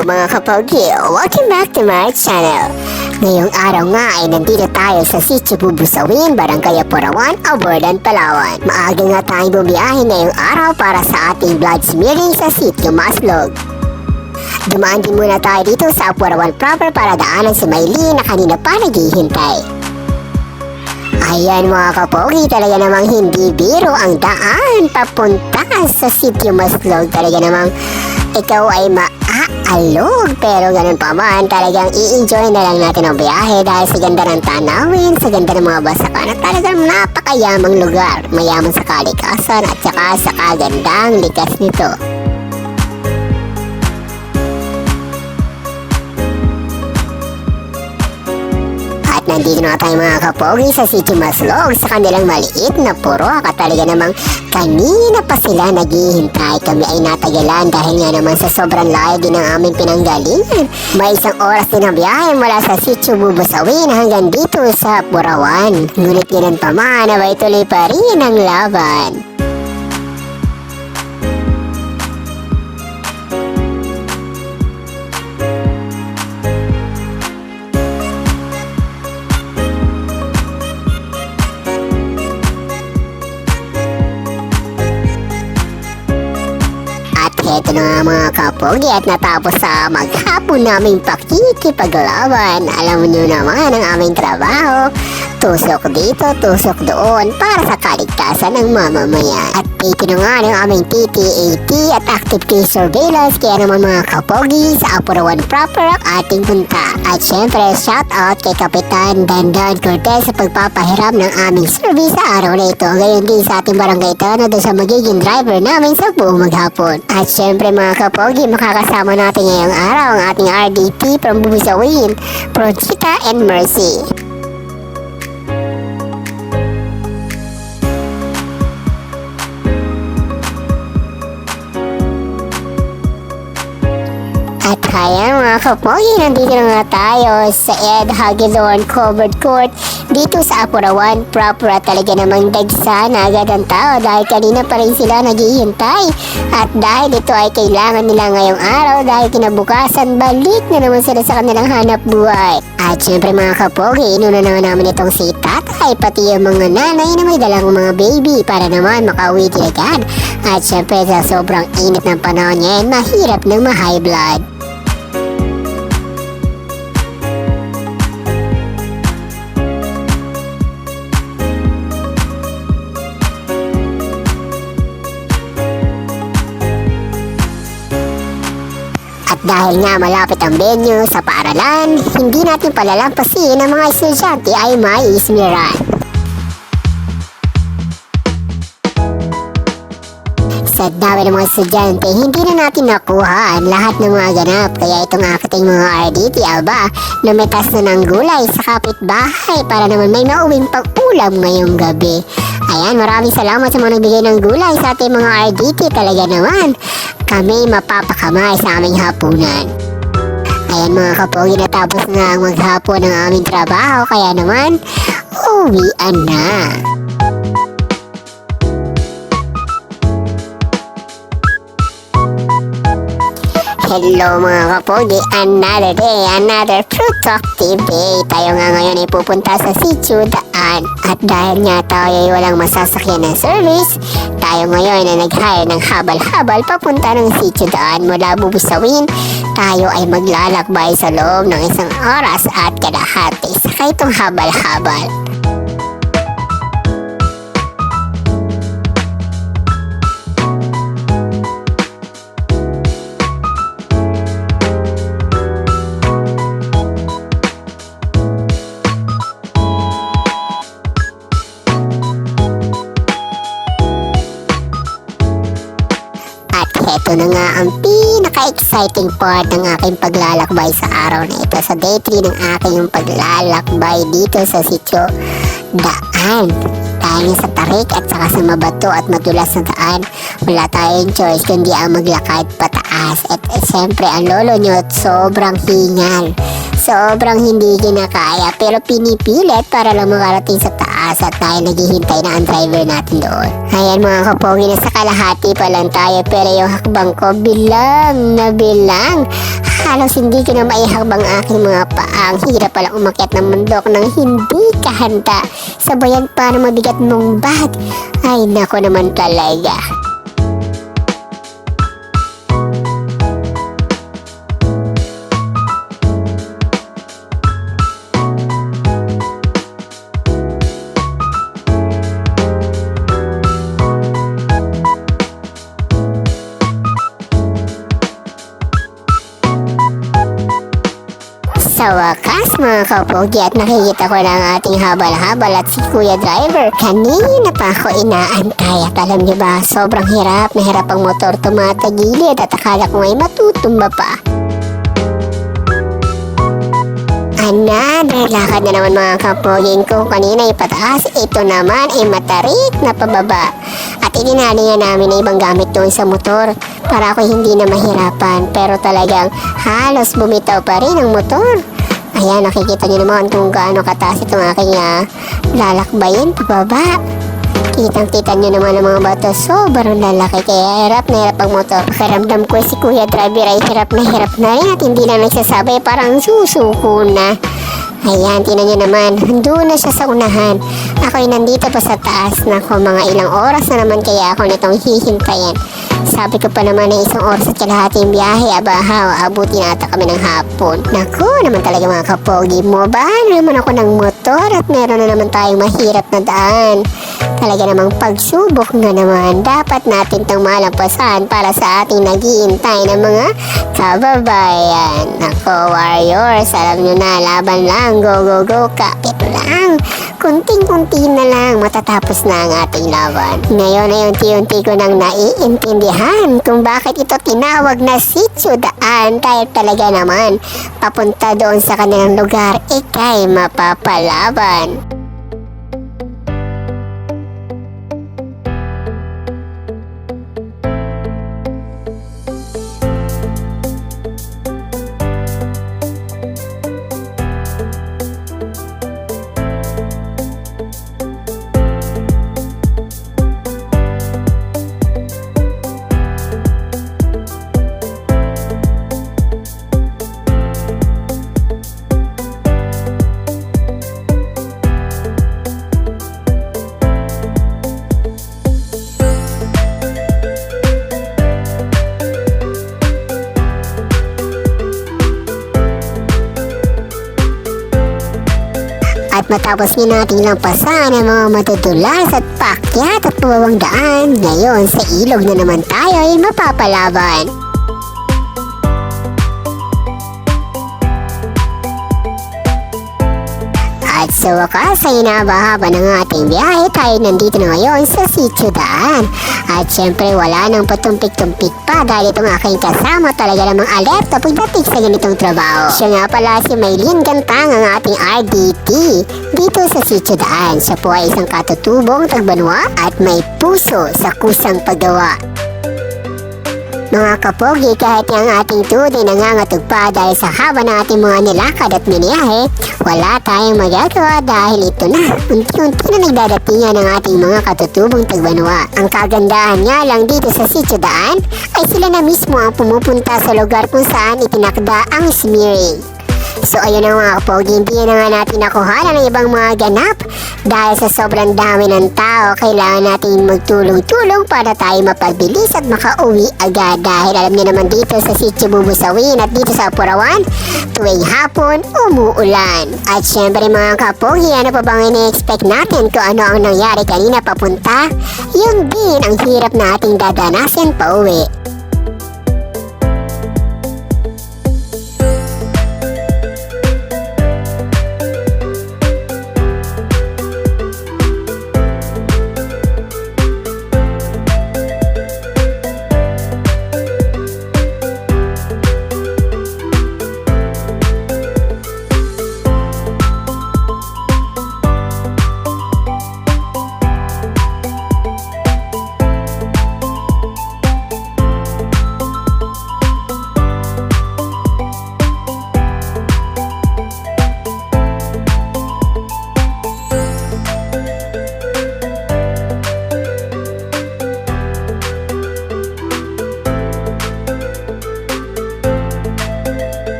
Hello mga kapogi! Welcome back to my channel! Ngayong araw nga ay nandito tayo sa Sitio Bubusawin, Barangay Apurawan, Abordan, Palawan. Maaga nga tayong bumiyahe ngayong araw para sa ating blood smearing sa Sitio Maslog. Dumaan din muna tayo dito sa Apurawan proper para daanan si Maylene na kanina pa naghihintay. Ayan mga kapogi, talaga namang hindi biro ang daan papunta sa Sitio Maslog. Talaga namang ikaw ay maaalog. Pero ganun pa man, talagang i-enjoy na lang natin ang biyahe dahil sa ganda ng tanawin, sa ganda ng mga basakan at talagang napakayamang lugar. Mayaman sa kalikasan at saka sa kagandang likas nito. Nandito na tayo mga kapogi sa City Maslog sa kanilang maliit na puro at talaga namang kanina pa sila naghihintay. Kami ay natagalan dahil nga naman sa sobrang layo din ang aming pinanggalingan. May isang oras din ang biyahe mula sa Sitio Bubusawin hanggang dito sa Purawan. Ngunit ganun pa man, abay tuloy pa rin ang laban. Heto na nga mga kapogi at natapos sa maghapon naming pakikipaglaban. Alam nyo naman ang aming trabaho. Tusok dito, tusok doon para sa kaligtasan ng mamamayan. At nga ng aming TTAT at Active Case Surveillance kaya naman mga kapogi sa Apurawan proper ang ating punta. At syempre shout out kay Kapitan Dandan Cortez sa pagpapahiram ng aming service sa araw na ito. Gayon din sa ating barangay Tono doon sa magiging driver namin sa buong maghapon. At syempre mga kapogi, makakasama natin ngayong araw ang ating RDP from Bubusawin, Projita and Mercy. Kaya mga kapogi, nandito na nga tayo sa Ed Hagedorn Covered Court dito sa Apurawan proper at talaga namang dagsa na agad ang tao dahil kanina pa rin sila naghihintay. At dahil ito ay kailangan nila ngayong araw dahil kinabukasan balik na naman sila sa kanilang hanap buhay. At syempre mga kapogi, inuna naman namin itong si tatay pati yung mga nanay na may dalang mga baby para naman makauwi agad. At syempre sa sobrang init ng panahon ngayon, mahirap ng ma-high blood. Dahil nga malapit ang venue sa paaralan, hindi natin palalampasin ang mga estudyante ay may ismiran. Sa dami ng mga estudyante, hindi na natin nakuha ang lahat ng mga ganap. Kaya itong aking mga RDT, aba, lumitas na ng gulay sa kapitbahay para naman may mauwing pag-ulam ngayong gabi. Ayan, maraming salamat sa mga nagbigay ng gulay sa ating mga RDT. Talaga naman, kami mapapakamay sa aming hapunan. Ayan mga kapogi, natapos na ang maghapon ng aming trabaho. Kaya naman, uwian na. Hello mga kapogi, another day, another productive day. Tayo nga ngayon ay pupunta sa sitio daan. At dahil nga tayo ay walang masasakyan ng service, tayo ngayon ay nag-hire ng habal-habal papunta ng sitio daan mula bubusawin. Tayo ay maglalakbay sa loob ng isang oras at kalahati sa itong habal-habal. Heto na nga ang pinaka-exciting part ng aking paglalakbay sa araw na ito. Sa day 3 ng aking paglalakbay dito sa sityo Daan. Dahil sa tarik at saka sa mabato at madulas na daan, wala tayong choice kundi ang maglakad pataas. At eh, siyempre ang lolo nyo sobrang hingal. Sobrang hindi kinakaya pero pinipilit para lang makarating sa taas at tayo naghihintay na ang driver natin doon. Ayan mga kapogi, nasa kalahati pa lang tayo pero yung hakbang ko bilang na bilang. Halos hindi ko na maihakbang aking mga paa. Ang hirap palang umakyat ng bundok nang hindi ka handa. Sabayan pa ng mabigat mong bag. Ay nako naman talaga. Mga kapogi at nakikita ko na ang ating habal-habal at si Kuya Driver. Kanina pa ako inaantay at alam niyo ba, sobrang hirap na hirap ang motor tumatagilid at akala ko ay matutumba pa. Another lakad na naman mga kapoging ko kanina ay pataas. Ito naman ay matarik na pababa. At ininali namin na ibang gamit doon sa motor para ako hindi na mahirapan. Pero talagang halos bumitaw pa rin ang motor. Ayan, nakikita niyo naman kung gaano kataas itong aking uh, lalakbayin pababa. Kitang-kita nyo naman ang mga bato, sobrang lalaki kaya hirap na hirap ang motor. Pakiramdam ko si Kuya Driver ay hirap na hirap na rin at hindi na nagsasabay parang susuko na. Ayan, tinan nyo naman, doon na siya sa unahan. Ako'y nandito pa sa taas na ko mga ilang oras na naman kaya ako nitong hihintayin. Sabi ko pa naman na isang oras at kalahating biyahe, abahaw, abutin ata kami ng hapon. Naku, naman talaga mga kapogi mo, bahal naman ako ng motor at meron na naman tayong mahirap na daan. Talaga namang pagsubok na naman, dapat natin itong malampasan para sa ating naghihintay ng mga kababayan. Nako, warriors, alam nyo na, laban lang, go, go, go, kapit lang. Kunting-kunti na lang, matatapos na ang ating laban. Ngayon ay unti-unti ko nang naiintindihan kung bakit ito tinawag na sityo daan dahil talaga naman papunta doon sa kanilang lugar, ikay mapapalaban. Matapos nga nating lampasan ang mga matutulas at pakyat at pabawang daan, ngayon sa ilog na naman tayo ay mapapalaban. Sa wakas ay inabahaba ng ating biyahe tayo nandito na ngayon sa Sitio Daan. At syempre wala nang patumpik-tumpik pa dahil itong aking kasama talaga namang alerto pagdating sa ganitong trabaho. Siya nga pala si Maylin Gantang ang ating RDT dito sa Sitio Daan. Siya po ay isang katutubong tagbanwa at may puso sa kusang paggawa. Mga kapogi, kahit ang ating tuod ay nangangatog pa dahil sa haba ng ating mga nilakad at miniyahe, wala tayong magagawa dahil ito na. Unti-unti na nagdadatingan ng ating mga katutubong tagbanwa. Ang kagandahan nga lang dito sa Sitio Daan ay sila na mismo ang pumupunta sa lugar kung saan itinakda ang smearing. So ayun na mga kapogi, hindi na nga natin nakuha ng ibang mga ganap dahil sa sobrang dami ng tao, kailangan natin magtulong-tulong para tayo mapabilis at makauwi agad dahil alam niyo naman dito sa Sitio Bubusawin at dito sa Purawan, tuwing hapon, umuulan. At syempre mga kapogi, ano pa bang ini-expect natin kung ano ang nangyari kanina papunta? Yun din ang hirap nating dadanasin pa uwi.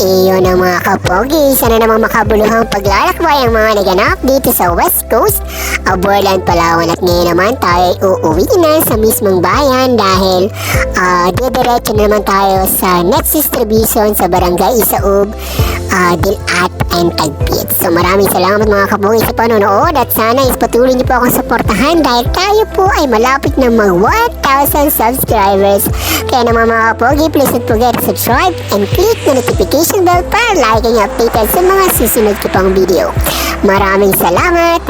Iyon ang mga kapogi, sana namang makabuluhang paglalakbay ang mga naganap dito sa West Coast, Aborlan, Palawan at ngayon naman tayo ay uuwi na sa mismong bayan dahil uh, didiretso na naman tayo sa next distribution sa Barangay Isaub, uh, Dilat and Tagpit. So maraming salamat mga kapogi sa panonood at sana is patuloy niyo po akong suportahan dahil tayo po ay malapit na mag 1,000 subscribers. Kaya naman mga kapogi, please don't forget to subscribe and click the notification bell para lagi kang updated sa mga susunod ko pang video. Maraming salamat!